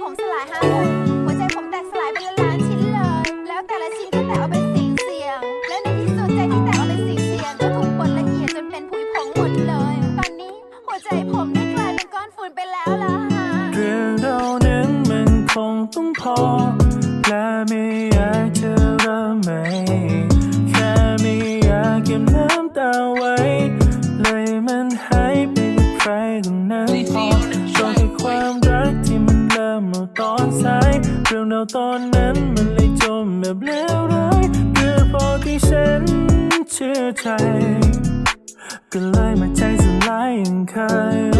ผมสลายห้ามุมหัวใจผมแตกสลายเป็นล้านๆชิ้นเลย แล้วแต่ละชิ้นก็แตกออกเป็นสิ่งเสียง และในที่สุดใจที่แตกออกเป็นสิ่งเสียง ก็ถูกบดละเอียดจนเป็นผุยผงหมดเลย ตอนนี้หัวใจผมได้กลายเป็นก้อนฝุ่นไปแล้วล่ะเรื่องเรานั้นมันคงต้องพอ และไม่อยากจะเริ่มใหม่แค่ไม่อยากเก็บน้ำตาไว้ เลยมันหายไปกับใครคนนั้นพอายเรื่องเราตอนนั้นมันเลยจมแบบเลวร้ายเพื่อพอที่ฉันเชื่อใจ ก็เลยมาใจสลายอย่างเค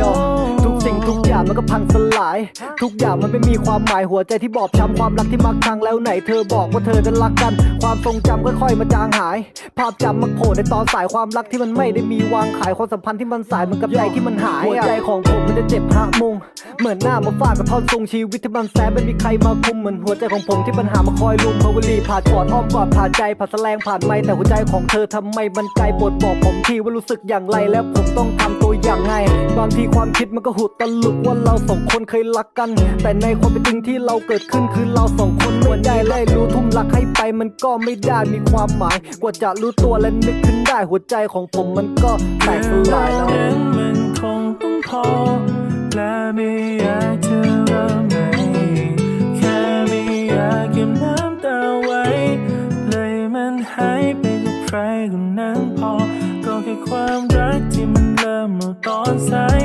ย อย่างมันก็พังสลาย ทุกอย่างมันไม่มีความหมายหัวใจที่บอบช้ำความรักที่มักพังแล้วไหน เธอบอกว่าเธอจะรักกัน ความทรงจำค่อยๆมาจางหาย ภาพจำมันโผล่ในตอนสายความรักที่มันไม่ได้มีวางขายความสัมพันธ์ที่มันสายมือนกับใจที่มันหายหัวใจของผมมันจะเจ็บหะมุงเหมือนหน้ามาฟาดกับท่อนทรงชีวิตที่มันแสบไม่มีใครมาคุมเหมือนหัวใจของผมที่ปัญหามาคอยลุมพาวลีผ่านกอดอ้อมกอดผ่านใจผ่านแสลงผ่านไม่แต่หัวใจของเธอทำไมมันไกลปวดบอกผมทีว่ารู้สึกอย่างไรแล้วผมต้องทำตัวอย่างไงบางทีความคิดมันก็หุดตลุกว่าเราสองคนเคยรักกัน แต่ในความเป็นจริงที่เราเกิดขึ้นคือเราสองคนไม่ได้ไล่รู้ทุ่มรักให้ไปมันก็ไม่ได้มีความหมาย กว่าจะรู้ตัวและนึกขึ้นได้หัวใจของผมมันก็แตกสลายแล้วเรื่องมันคงต้องพอและไม่อยากจะเริ่มใหม่แค่ไม่อยากเก็บน้ำตาไว้ เลยมันหายไปกับใครคนนั้นพอ ก็แค่ความรักที่มันเริ่มเมื่อตอนสาย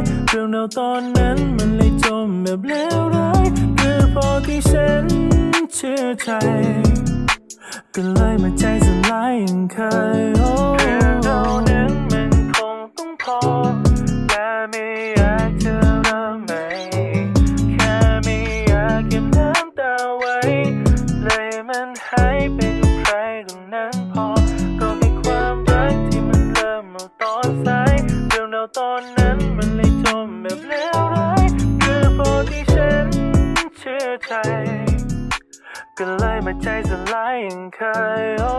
ตอนนั้นมันเลยจมแบบเลวร้ายเพื่อพอที่ฉันเชื่อใจก็เลยมาใจสลายอย่างเคยโอ้เรื่องเรานั้นมันคงต้องพอ และไม่อยากจะเริ่มใหม่แค่ไม่อยากเก็บน้ำตาไว้ เลยมันหายไปกับใครคนนั้นพอ ก็แค่ความรักที่มันเริ่มเมื่อตอนสายเรื่องเราตอนนั้นมันเลยจมแบ ใคร ก็เลยมาใจสลายอย่างเคยโอ้